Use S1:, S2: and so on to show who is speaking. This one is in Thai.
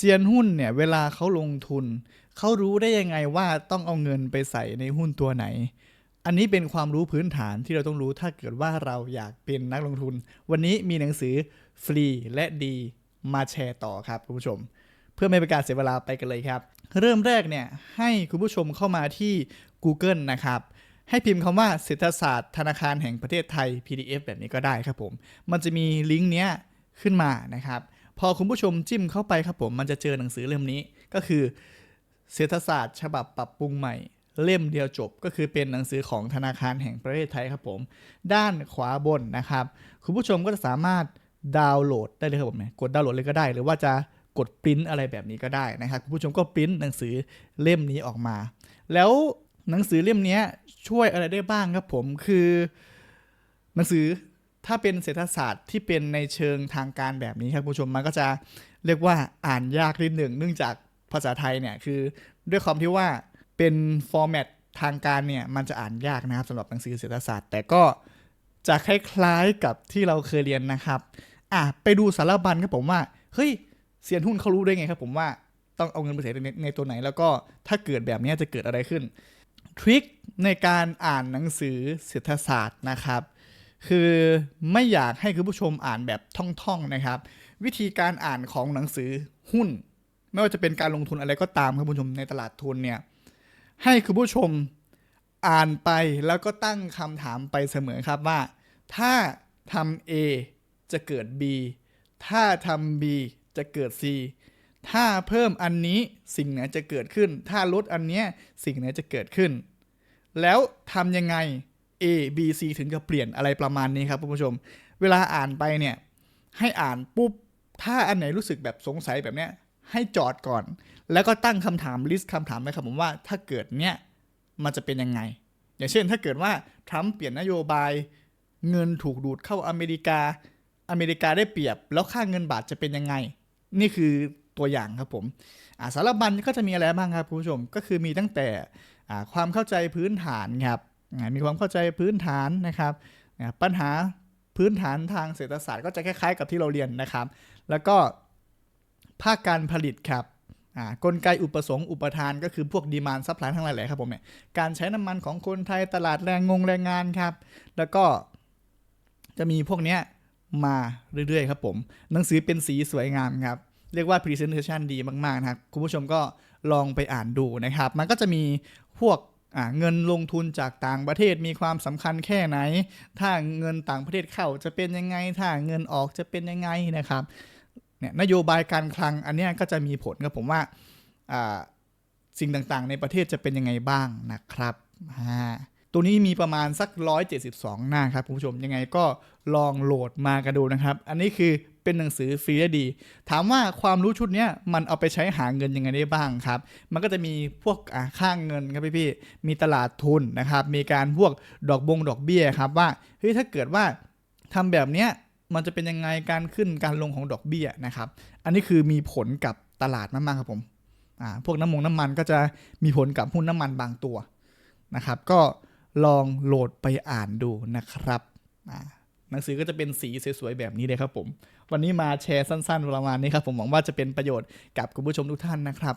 S1: เซียนหุ้นเนี่ยเวลาเขาลงทุน เขารู้ได้ยังไงว่าต้องเอาเงินไปใส่ในหุ้นตัวไหน อันนี้เป็นความรู้พื้นฐานที่เราต้องรู้ถ้าเกิดว่าเราอยากเป็นนักลงทุน วันนี้มีหนังสือฟรีและดีมาแชร์ต่อครับคุณผู้ชม เพื่อไม่เป็นการเสียเวลาไปกันเลยครับ เริ่มแรกเนี่ยให้คุณผู้ชมเข้ามาที่ Google นะครับให้พิมพ์คำว่าเศรษฐศาสตร์ธนาคารแห่งประเทศไทย PDF แบบนี้ก็ได้ครับผม มันจะมีลิงก์เนี้ยขึ้นมานะครับ พอคุณผู้ชมจิ้มเข้าไปครับผมมันจะเจอหนังสือเล่มนี้ ก็คือเศรษฐศาสตร์ ฉบับปรับปรุงใหม่ เล่มเดียวจบก็คือเป็นหนังสือของธนาคารแห่งประเทศไทยครับผม ด้านขวาบนนะครับ คุณผู้ชมก็จะสามารถดาวน์โหลดได้เลยครับผมกดดาวน์โหลดเลยก็ได้ หรือว่าจะกดปริ้นอะไรแบบนี้ก็ได้นะครับคุณผู้ชมก็ปริ้นหนังสือเล่มนี้ออกมา แล้วหนังสือเล่มนี้ช่วยอะไรได้บ้างครับผมคือ หนังสือ ถ้าเป็นเศรษฐศาสตร์ที่เป็นในเชิงทางการแบบนี้ครับคุณผู้ชมมันก็จะเรียกว่าอ่านยากนิดหนึ่งเนื่องจากภาษาไทยเนี่ยคือด้วยความที่ว่าเป็นฟอร์แมตทางการเนี่ยมันจะอ่านยากนะครับสำหรับหนังสือเศรษฐศาสตร์ แต่ก็จะคล้ายๆกับที่เราเคยเรียนนะครับอะไปดูสารบัญครับผมว่าเฮ้ยเซียนหุ้นเขารู้ได้ไงครับผมว่าต้องเอาเงินไปใส่ในในตัวไหน แล้วก็ถ้าเกิดแบบนี้จะเกิดอะไรขึ้นทริคในการอ่านหนังสือเศรษฐศาสตร์นะครับ คือไม่อยากให้คุณผู้ชมอ่านแบบท่องๆนะครับ วิธีการอ่านของหนังสือหุ้น ไม่ว่าจะเป็นการลงทุนอะไรก็ตามคุณผู้ชมในตลาดทุนเนี่ยให้คุณผู้ชมอ่านไปแล้วก็ตั้งคำถามไปเสมอครับว่า ถ้าทำ A จะเกิด B ถ้าทำ B จะเกิด C ถ้าเพิ่มอันนี้สิ่งไหนจะเกิดขึ้น ถ้าลดอันเนี้ยสิ่งไหนจะเกิดขึ้น แล้วทำยังไง A B C ถึงจะเปลี่ยนอะไรประมาณนี้ครับคุณผู้ชม เวลาอ่านไปเนี่ย ให้อ่านปุ๊บ ถ้าอันไหนรู้สึกแบบสงสัยแบบเนี้ย ให้จอดก่อน แล้วก็ตั้งคำถามลิสต์คำถามไว้ครับผมว่าถ้าเกิดเนี้ยมันจะเป็นยังไง อย่างเช่นถ้าเกิดว่าทรัมป์เปลี่ยนนโยบาย เงินถูกดูดเข้าอเมริกา อเมริกาได้เปรียบ แล้วค่าเงินบาทจะเป็นยังไง นี่คือตัวอย่างครับผมอ่าสารบัญก็จะมีอะไรบ้างครับคุณผู้ชม ก็คือมีตั้งแต่อ่าความเข้าใจพื้นฐานครับ มีความเข้าใจพื้นฐานนะครับ ปัญหาพื้นฐานทางเศรษฐศาสตร์ก็จะคล้ายๆกับที่เราเรียนนะครับ แล้วก็ภาคการผลิตครับกลไกอุปสงค์อุปทานก็คือพวกดีมานซัพพลายทั้งหลายแหละครับผมเนี่ยการใช้น้ำมันของคนไทยตลาดแรงงงแรงงานครับ แล้วก็จะมีพวกเนี้ยมาเรื่อยๆครับผม หนังสือเป็นสีสวยงามครับ เรียกว่า Presentation ดีมากๆนะครับ คุณผู้ชมก็ลองไปอ่านดูนะครับ มันก็จะมีพวก เงินลงทุนจากต่างประเทศมีความสำคัญแค่ไหน ถ้าเงินต่างประเทศเข้าจะเป็นยังไง ถ้าเงินออกจะเป็นยังไงนะครับเนี่ยนโยบายการคลังอันนี้ก็จะมีผลครับผมว่าสิ่งต่างๆ ในประเทศจะเป็นยังไงบ้างนะครับ ตัวนี้มีประมาณสัก 172 หน้าครับคุณผู้ชมยังไงก็ลองโหลดมากันดูนะครับ อันนี้คือ เป็นหนังสือฟรีและดี ถามว่าความรู้ชุดนี้มันเอาไปใช้หาเงินยังไงได้บ้างครับ มันก็จะมีพวกอ่าค่างเงินครับพี่ๆมีตลาดทุนนะครับ มีการพวกดอกบงดอกเบี้ยครับว่าเฮ้ยถ้าเกิดว่าทำแบบเนี้ยมันจะเป็นยังไงการขึ้นการลงของดอกเบี้ยนะครับ อันนี้คือมีผลกับตลาดมากๆครับผมอ่าพวกน้ำมงน้ำมันก็จะมีผลกับหุ้นน้ำมันบางตัวนะครับ ก็ลองโหลดไปอ่านดูนะครับอ่า หนังสือก็จะเป็นสีสวยๆแบบนี้เลยครับผม วันนี้มาแชร์สั้นๆประมาณนี้ครับผมหวังว่าจะเป็นประโยชน์กับคุณผู้ชมทุกท่านนะครับ